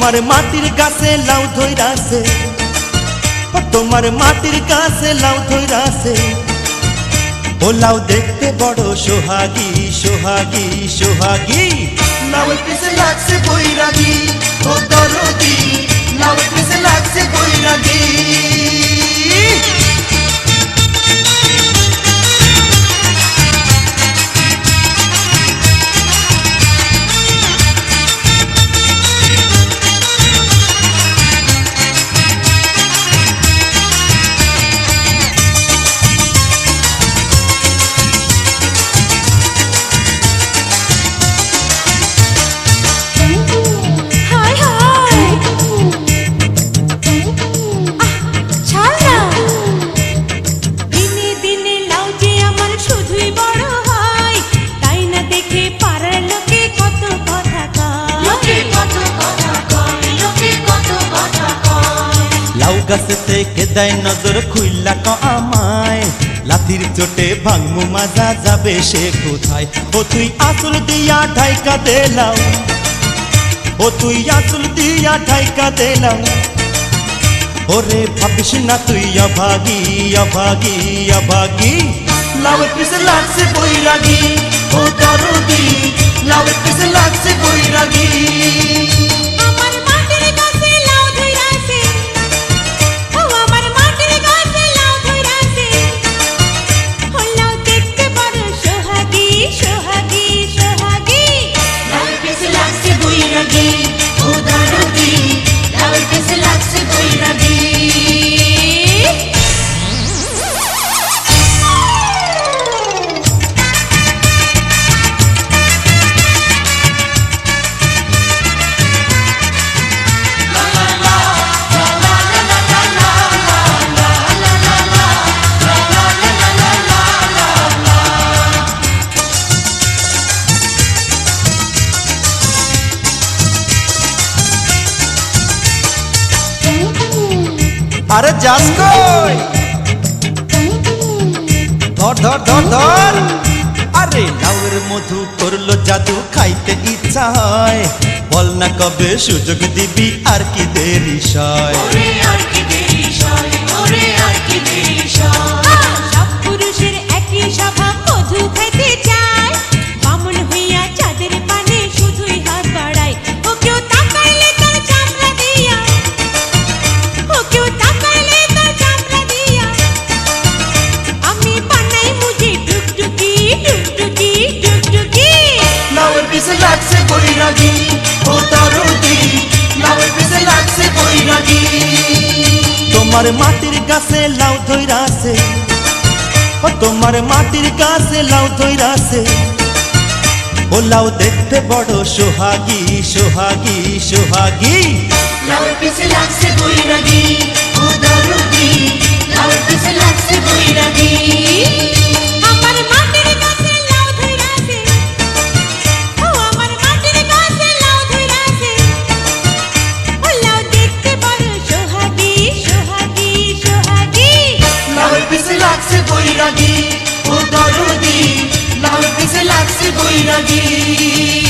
তোমার মাটির গাছে লাউ ধৈরাছে তোমার মাটির কাছে লাউ ধৈরাছে ও লাউ দেখতে বড় সোহাগি সোহাগি সোহাগি। লাউ পিছে লাগছে বৈরাগী ও দরদি। লাউ পিছে গাছে থেকে দেয় নজর, খুইলা ক আমায়। লাতির চোটে ভাঙমু, মাজা যাবে সে কোথায়? ও তুই আসল দিয়া ঢাইকা দেলাও ও তুই আসল দিয়া ঢাইকা দেলাও ওরে ভাবিস না তুই অভাগী অভাগী অভাগী। লাউয়ের পিছে লাগছে বৈরাগী, ও দরদি লাউয়ের পিছে লাগছে বৈরাগী। আরে যাস কই? ধর ধর ধর ধর। আরে লাউয়ের মধু করল জাদু, খাইতে ইচ্ছা হয়। বল না কবে সুযোগ দিবি আর কি দেরি সয়? ও লাউয়ের পিছে লাগছে তোমার মাটির গাছে লাউ ধইরাছে ও তোমার মাটির গাছে লাউ ধইরাছে ও লাউ দেখতে বড় সোহাগী সোহাগী সোহাগী। পিছে লাগছে ও পিছে লাগছে বৈরাগী